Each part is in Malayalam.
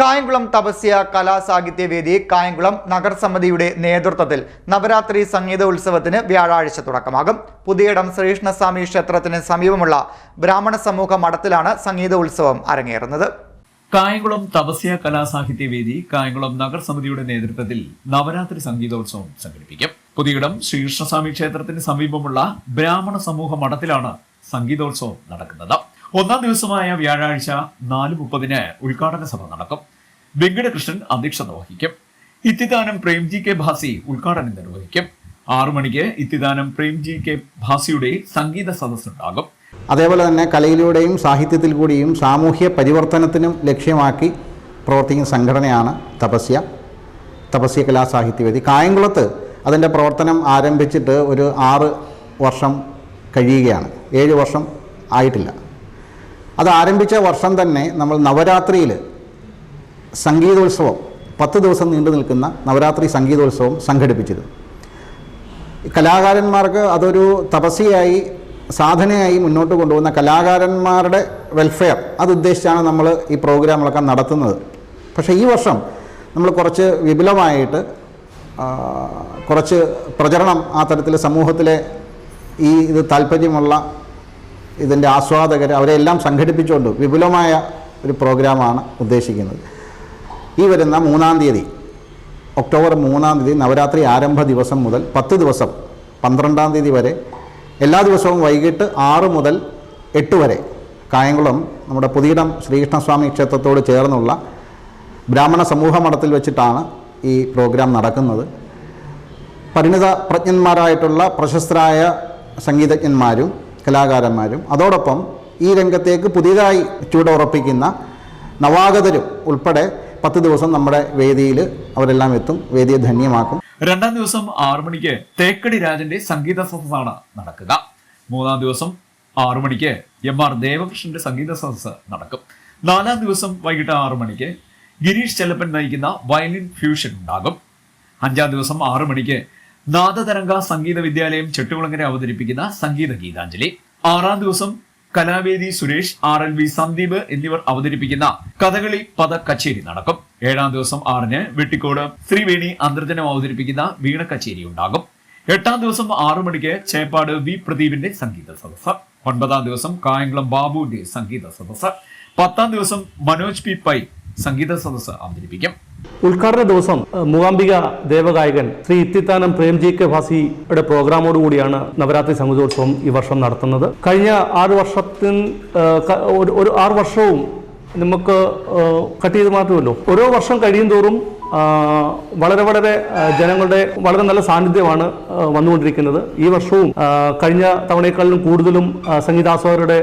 കായംകുളം തപസ്യ കലാസാഹിത്യവേദി കായംകുളം നഗരസമിതിയുടെ നേതൃത്വത്തിൽ നവരാത്രി സംഗീത ഉത്സവത്തിന് വ്യാഴാഴ്ച തുടക്കമാകും. പുതിയിടം ശ്രീകൃഷ്ണസ്വാമി ക്ഷേത്രത്തിന് സമീപമുള്ള ബ്രാഹ്മണ സമൂഹ മഠത്തിലാണ് സംഗീത ഉത്സവം അരങ്ങേറുന്നത്. കായംകുളം തപസ്യ കലാസാഹിത്യവേദി കായംകുളം നഗരസമിതിയുടെ നേതൃത്വത്തിൽ നവരാത്രി സംഗീതോത്സവം സംഘടിപ്പിക്കും. പുതിയിടം ശ്രീകൃഷ്ണസ്വാമി ക്ഷേത്രത്തിന് സമീപമുള്ള ബ്രാഹ്മണ സമൂഹ മഠത്തിലാണ് സംഗീതോത്സവം നടക്കുന്നത്. ഒന്നാം ദിവസമായ വ്യാഴാഴ്ച നാല് മുപ്പതിന് ഉദ്ഘാടന സഭ നടക്കും. വെങ്കടകൃഷ്ണൻ അധ്യക്ഷത വഹിക്കും. ഇത്തിദാനം പ്രേംജി കെ ഭാസി ഉദ്ഘാടനം നിർവഹിക്കും. ആറു മണിക്ക് ഇത്തിദാനം പ്രേംജി കെ ഭാസിയുടെ സംഗീത സദസ്സുണ്ടാകും. അതേപോലെ തന്നെ കലയിലൂടെയും സാഹിത്യത്തിൽ കൂടിയും സാമൂഹ്യ പരിവർത്തനത്തിനും ലക്ഷ്യമാക്കി പ്രവർത്തിക്കുന്ന സംഘടനയാണ് തപസ്യ. തപസ്യ കലാസാഹിത്യവേദി കായംകുളത്ത് അതിന്റെ പ്രവർത്തനം ആരംഭിച്ചിട്ട് ഒരു ആറ് വർഷം കഴിയുകയാണ്. ഏഴ് വർഷം ആയിട്ടില്ല. അത് ആരംഭിച്ച വർഷം തന്നെ നമ്മൾ നവരാത്രിയിൽ സംഗീതോത്സവം പത്ത് ദിവസം നീണ്ടു നിൽക്കുന്ന നവരാത്രി സംഗീതോത്സവം സംഘടിപ്പിച്ചിരുന്നു. കലാകാരന്മാർക്ക് അതൊരു തപസ്യയായി സാധനയായി മുന്നോട്ട് കൊണ്ടുപോകുന്ന കലാകാരന്മാരുടെ വെൽഫെയർ അത് ഉദ്ദേശിച്ചാണ് നമ്മൾ ഈ പ്രോഗ്രാമുകളൊക്കെ നടത്തുന്നത്. പക്ഷേ ഈ വർഷം നമ്മൾ കുറച്ച് വിപുലമായിട്ട് കുറച്ച് പ്രചരണം ആ തരത്തിൽ സമൂഹത്തിലെ ഈ ഇത് താല്പര്യമുള്ള ഇതിന്റെ ആസ്വാദകർ അവരെല്ലാം സംഘടിപ്പിച്ചുകൊണ്ട് വിപുലമായ ഒരു പ്രോഗ്രാമാണ് ഉദ്ദേശിക്കുന്നത്. ഈ വരുന്ന മൂന്നാം തീയതി ഒക്ടോബർ മൂന്നാം തീയതി നവരാത്രി ആരംഭ ദിവസം മുതൽ പത്ത് ദിവസം പന്ത്രണ്ടാം തീയതി വരെ എല്ലാ ദിവസവും വൈകിട്ട് ആറ് മുതൽ എട്ട് വരെ കായംകുളം നമ്മുടെ പുതിയിടം ശ്രീകൃഷ്ണസ്വാമി ക്ഷേത്രത്തോട് ചേർന്നുള്ള ബ്രാഹ്മണ സമൂഹ മഠത്തിൽ വെച്ചിട്ടാണ് ഈ പ്രോഗ്രാം നടക്കുന്നത്. പരിണിത പ്രജ്ഞന്മാരായിട്ടുള്ള പ്രശസ്തരായ സംഗീതജ്ഞന്മാരും കലാകാരന്മാരും അതോടൊപ്പം ഈ രംഗത്തേക്ക് പുതിയതായി ചൂടുറപ്പിക്കുന്ന നവാഗതരും ഉൾപ്പെടെ പത്ത് ദിവസം നമ്മുടെ വേദിയിൽ അവരെല്ലാം എത്തും വേദിയെ ധന്യമാക്കും. രണ്ടാം ദിവസം ആറു മണിക്ക് തേക്കടി രാജന്റെ സംഗീത സദസ്സാണ് നടക്കുക. മൂന്നാം ദിവസം ആറു മണിക്ക് എം ആർ ദേവകൃഷ്ണന്റെ സംഗീത സദസ് നടക്കും. നാലാം ദിവസം വൈകിട്ട് ആറു മണിക്ക് ഗിരീഷ് ചെല്ലപ്പൻ നയിക്കുന്ന വയലിൻ ഫ്യൂഷൻ ഉണ്ടാകും. അഞ്ചാം ദിവസം ആറു മണിക്ക് നാദതരംഗ സംഗീത വിദ്യാലയം ചെട്ടുകുളങ്ങര അവതരിപ്പിക്കുന്ന സംഗീത ഗീതാഞ്ജലി. ആറാം ദിവസം കലാവേദി Suresh R L V Sandeep എന്നിവർ അവതരിപ്പിക്കുന്ന കഥകളി പദ കച്ചേരി നടക്കും. ഏഴാം ദിവസം ആറിന് വെട്ടിക്കോട് ശ്രീവേണി അന്തർജനം അവതരിപ്പിക്കുന്ന വീണ കച്ചേരി ഉണ്ടാകും. എട്ടാം ദിവസം ആറു മണിക്ക് ചേപ്പാട് വി പ്രദീപിന്റെ സംഗീത സദസ്സ്. ഒൻപതാം ദിവസം കായംകുളം ബാബുവിന്റെ സംഗീത സദസ്സ്. പത്താം ദിവസം മനോജ് പി പൈ സംഗീത സദസ്സ് അവതരിപ്പിക്കും. ഉദ്ഘാടന ദിവസം മൂകാംബിക ദേവഗായകൻ ശ്രീ ഇത്തിത്താനം പ്രേംജി കെ ഭാസിയുടെ പ്രോഗ്രാമോടുകൂടിയാണ് നവരാത്രി സംഗീതോത്സവം ഈ വർഷം നടത്തുന്നത്. കഴിഞ്ഞ ആറ് വർഷത്തിന് ഒരു- ആറ് വർഷവും നമുക്ക് കട്ട് ചെയ്ത് മാറ്റുമല്ലോ. ഓരോ വർഷം കഴിയും തോറും വളരെ വളരെ ജനങ്ങളുടെ വളരെ നല്ല സാന്നിധ്യമാണ് വന്നുകൊണ്ടിരിക്കുന്നത്. ഈ വർഷവും കഴിഞ്ഞ തവണയെക്കാളിലും കൂടുതലും സംഗീതാസ്വാദരുടെ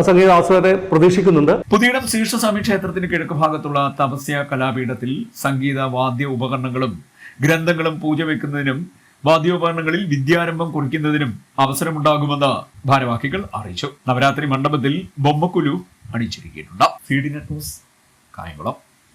സംഗീതാസ്വാദകരെ പ്രതീക്ഷിക്കുന്നുണ്ട്. പുതിയിടം ശീർഷസ്വാമി ക്ഷേത്രത്തിന് കിഴക്ക് ഭാഗത്തുള്ള തപസ്യ കലാപീഠത്തിൽ സംഗീത വാദ്യ ഉപകരണങ്ങളും ഗ്രന്ഥങ്ങളും പൂജ വെക്കുന്നതിനും വാദ്യോപകരണങ്ങളിൽ വിദ്യാരംഭം കുറിക്കുന്നതിനും അവസരമുണ്ടാകുമെന്ന് ഭാരവാഹികൾ അറിയിച്ചു. നവരാത്രി മണ്ഡപത്തിൽ Bommakkolu അണിച്ചിരിക്കുന്നുണ്ട്. C net news Kayamkulam.